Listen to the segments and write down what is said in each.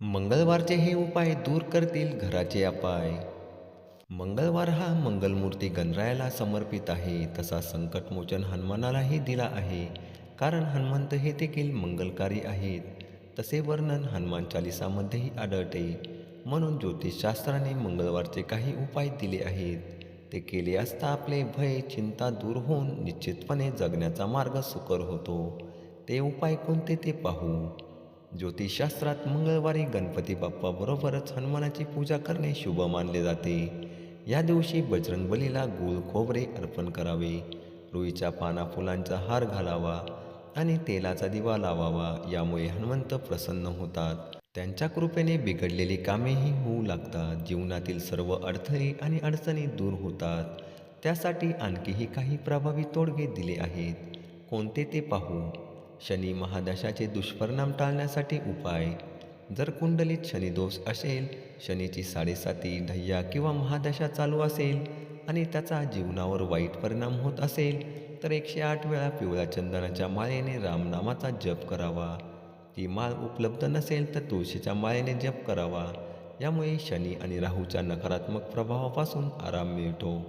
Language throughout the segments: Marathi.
मंगळवारचे हे उपाय दूर करतील घराचे अपाय. मंगळवार हा मंगलमूर्ती गणरायाला समर्पित आहे तसा संकटमोचन हनुमानालाही दिला आहे. कारण हनुमंत हे देखील मंगलकारी आहेत. तसे वर्णन हनुमान चालिसामध्येही आढळते. म्हणून ज्योतिषशास्त्राने मंगळवारचे काही उपाय दिले आहेत. ते केले असता आपले भय चिंता दूर होऊन निश्चितपणे जगण्याचा मार्ग सुकर होतो. ते उपाय कोणते ते पाहू. ज्योतिषशास्त्रात मंगळवारी गणपती बाप्पाबरोबरच हनुमानाची पूजा करणे शुभ मानले जाते. या दिवशी बजरंगबलीला गुळ खोबरे अर्पण करावे रुईच्या पाना फुलांचा हार घालावा आणि तेलाचा दिवा लावावा यामुळे हनुमंत प्रसन्न होतात. त्यांच्या कृपेने बिघडलेली कामेही होऊ लागतात. जीवनातील सर्व अडथळे आणि अडचणी दूर होतात. त्यासाठी आणखीही काही प्रभावी तोडगे दिले आहेत. कोणते ते पाहू? शनी महादशाचे दुष्परिणाम टाळण्यासाठी उपाय. जर कुंडलीत शनिदोष असेल शनीची साडेसाती ढय्या किंवा महादशा चालू असेल आणि त्याचा जीवनावर वाईट परिणाम होत असेल तर एकशे आठ वेळा पिवळ्या चंदनाच्या माळेने रामनामाचा जप करावा. ती माळ उपलब्ध नसेल तर तुळशीच्या माळेने जप करावा. यामुळे शनी आणि राहूच्या नकारात्मक प्रभावापासून आराम मिळतो.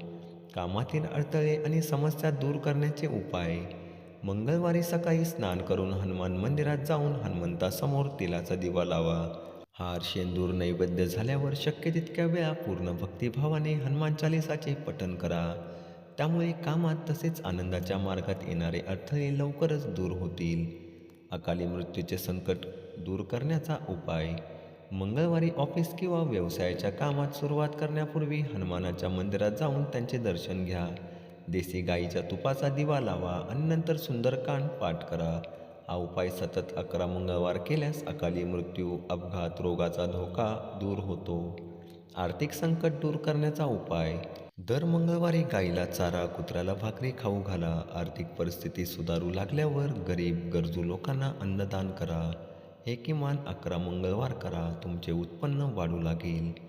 कामातील अडथळे आणि समस्या दूर करण्याचे उपाय. मंगळवारी सकाळी स्नान करून हनुमान मंदिरात जाऊन हनुमंतासमोर तेलाचा दिवा लावा. हार शेंदूर नैवेद्य झाल्यावर शक्य तितक्या वेळा पूर्ण भक्तिभावाने हनुमान चालिसाचे पठण करा. त्यामुळे कामात तसेच आनंदाच्या मार्गात येणारे अडथळे लवकरच दूर होतील. अकाली मृत्यूचे संकट दूर करण्याचा उपाय. मंगळवारी ऑफिस किंवा व्यवसायाच्या कामात सुरुवात करण्यापूर्वी हनुमानाच्या मंदिरात जाऊन त्यांचे दर्शन घ्या. देसी गाईच्या तुपाचा दिवा लावा आणि नंतर सुंदरकांड पाठ करा. हा उपाय सतत अकरा मंगळवार केल्यास अकाली मृत्यू अपघात रोगाचा धोका दूर होतो. आर्थिक संकट दूर करण्याचा उपाय. दर मंगळवारी गाईला चारा कुत्र्याला भाकरी खाऊ घाला. आर्थिक परिस्थिती सुधारू लागल्यावर गरीब गरजू लोकांना अन्नदान करा. हे किमान अकरा मंगळवार करा. तुमचे उत्पन्न वाढू लागेल.